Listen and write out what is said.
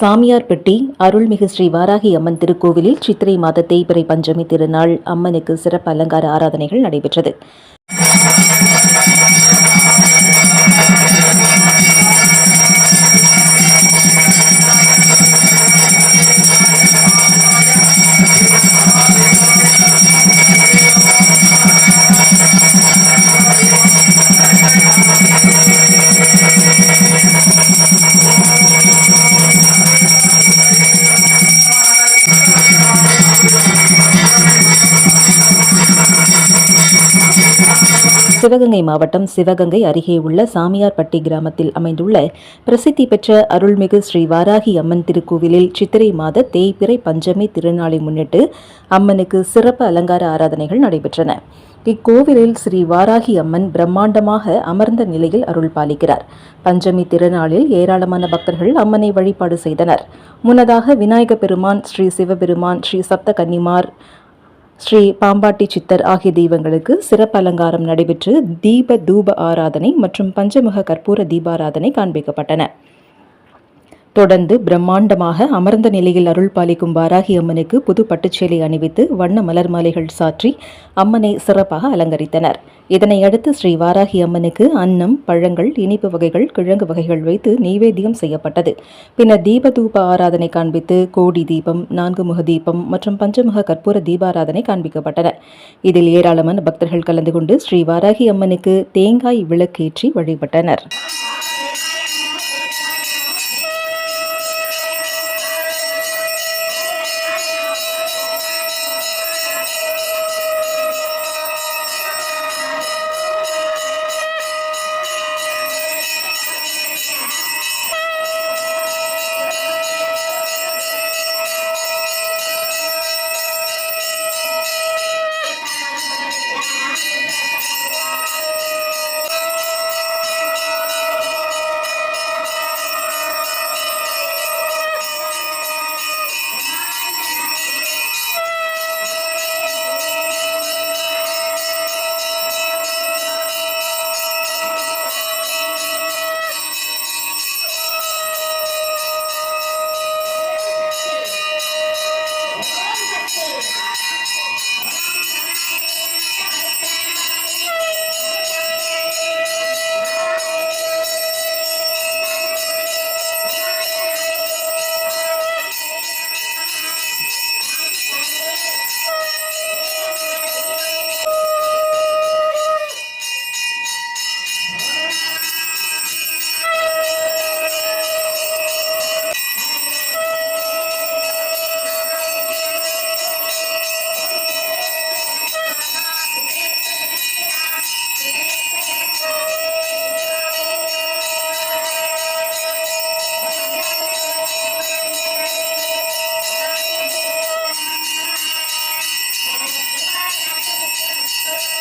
சாமியார்பட்டி அருள்மிகு ஸ்ரீ வாராகி அம்மன் திருக்கோவிலில் சித்திரை மாத தேய்பிறை பஞ்சமி திருநாள் அம்மனுக்கு சிறப்பு அலங்கார ஆராதனைகள் நடைபெற்றது. சிவகங்கை மாவட்டம் சிவகங்கை அருகே உள்ள சாமியார்பட்டி கிராமத்தில் அமைந்துள்ள பிரசித்தி பெற்ற அருள்மிகு ஸ்ரீ வாராகி அம்மன் திருக்கோவிலில் சித்திரை மாத தேய்பிறை பஞ்சமி திருநாளை முன்னிட்டு அம்மனுக்கு சிறப்பு அலங்கார ஆராதனைகள் நடைபெற்றன. இக்கோவிலில் ஸ்ரீ வாராகி அம்மன் பிரம்மாண்டமாக அமர்ந்த நிலையில் அருள் பாலிக்கிறார். பஞ்சமி திருநாளில் ஏராளமான பக்தர்கள் அம்மனை வழிபாடு செய்தனர். முன்னதாக விநாயக பெருமான் ஸ்ரீ சிவபெருமான் ஸ்ரீ சப்த கன்னிமார் ஸ்ரீ பாம்பாட்டி சித்தர் ஆகிய தெய்வங்களுக்கு சிறப்பு அலங்காரம் நடைபெற்று தீப தூப ஆராதனை மற்றும் பஞ்சமுக கற்பூர தீபாராதனை காண்பிக்கப்பட்டன. தொடர்ந்து பிரம்மாண்டமாக அமர்ந்த நிலையில் அருள் பாலிக்கும் வாராகி அம்மனுக்கு புது பட்டுச்சேலை அணிவித்து வண்ண மலர் மாலைகள் சாற்றி அம்மனை சிறப்பாக அலங்கரித்தனர். இதனையடுத்து ஸ்ரீ வாராகி அம்மனுக்கு அன்னம் பழங்கள் இனிப்பு வகைகள் கிழங்கு வகைகள் வைத்து நெய்வேத்தியம் செய்யப்பட்டது. பின்னர் தீபதூப ஆராதனை காண்பித்து கோடி தீபம் நான்கு முக தீபம் மற்றும் பஞ்சமுக கற்பூர தீபாராதனை காண்பிக்கப்பட்டன. இதில் ஏராளமான பக்தர்கள் கலந்து கொண்டு ஸ்ரீ வாராகி அம்மனுக்கு தேங்காய் விளக்கேற்றி வழிபட்டனர். you.